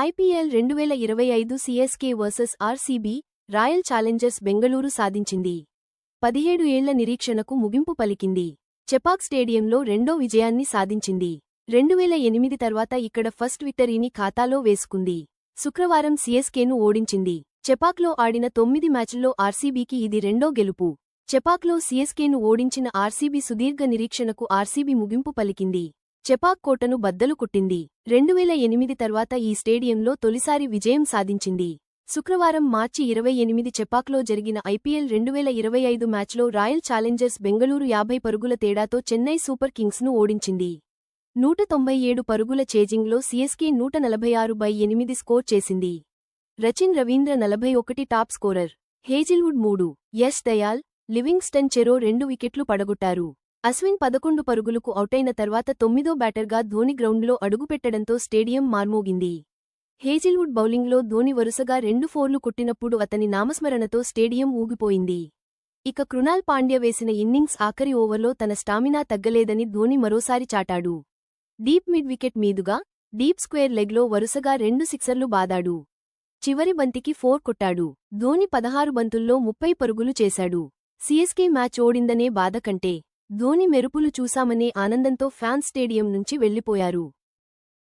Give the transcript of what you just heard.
IPL రెండు వేల ఇరవై ఐదు CSK versus RCB Royal Challengers Bengaluru సాధించింది. పదిహేడు ఏళ్ళ నిరీక్షణకు ముగింపు పలికింది. చెపాక్ స్టేడియంలో రెండో విజయాన్ని సాధించింది. రెండు వేల ఎనిమిది తర్వాత ఇక్కడ ఫస్ట్ విక్టరీని ఖాతాలో వేసుకుంది. శుక్రవారం సీఎస్కేను ఓడించింది. చెపాక్లో ఆడిన తొమ్మిది మ్యాచ్ల్లో ఆర్సీబీకి ఇది రెండో గెలుపు. చెపాక్లో సీఎస్కేను ఓడించిన ఆర్సీబీ సుదీర్ఘ నిరీక్షణకు ఆర్సీబీ ముగింపు పలికింది. చెపాక్ కోటను బద్దలు కుట్టింది. రెండువేల ఎనిమిది తర్వాత ఈ స్టేడియంలో తొలిసారి విజయం సాధించింది. శుక్రవారం మార్చి ఇరవై ఎనిమిది చెపాక్లో జరిగిన ఐపీఎల్ రెండువేల ఇరవై ఐదు మ్యాచ్లో రాయల్ ఛాలెంజర్స్ బెంగళూరు యాభై పరుగుల తేడాతో చెన్నై సూపర్ కింగ్స్ను ఓడించింది. నూట తొంభై ఏడు పరుగుల చేజింగ్లో సీఎస్కే నూట నలభై ఆరు బై ఎనిమిది స్కోర్ చేసింది. రచిన్ రవీంద్ర నలభై ఒకటి టాప్ స్కోరర్. హేజిల్వుడ్ మూడు. యష్ దయాల్ లివింగ్స్టన్ చెరో రెండు వికెట్లు పడగొట్టారు. అశ్విన్ పదకొండు పరుగులకు ఔటైన తర్వాత తొమ్మిదో బ్యాటర్గా ధోని గ్రౌండ్లో అడుగుపెట్టడంతో స్టేడియం మార్మోగింది. హేజిల్వుడ్ బౌలింగ్లో ధోని వరుసగా రెండు ఫోర్లు కొట్టినప్పుడు అతని నామస్మరణతో స్టేడియం ఊగిపోయింది. ఇక కృణాల్ పాండ్య వేసిన ఇన్నింగ్స్ ఆఖరి ఓవర్లో తన స్టామినా తగ్గలేదని ధోని మరోసారి చాటాడు. డీప్ మిడ్ వికెట్ మీదుగా డీప్ స్క్వేర్ లెగ్లో వరుసగా రెండు సిక్సర్లు బాదాడు. చివరి బంతికి ఫోర్ కొట్టాడు. ధోని పదహారు బంతుల్లో ముప్పై పరుగులు చేశాడు. సీఎస్కే మ్యాచ్ ఓడిందనే బాధ కంటే ధోని మెరుపులు చూశామనే ఆనందంతో ఫ్యాన్స్ స్టేడియం నుంచి వెళ్ళిపోయారు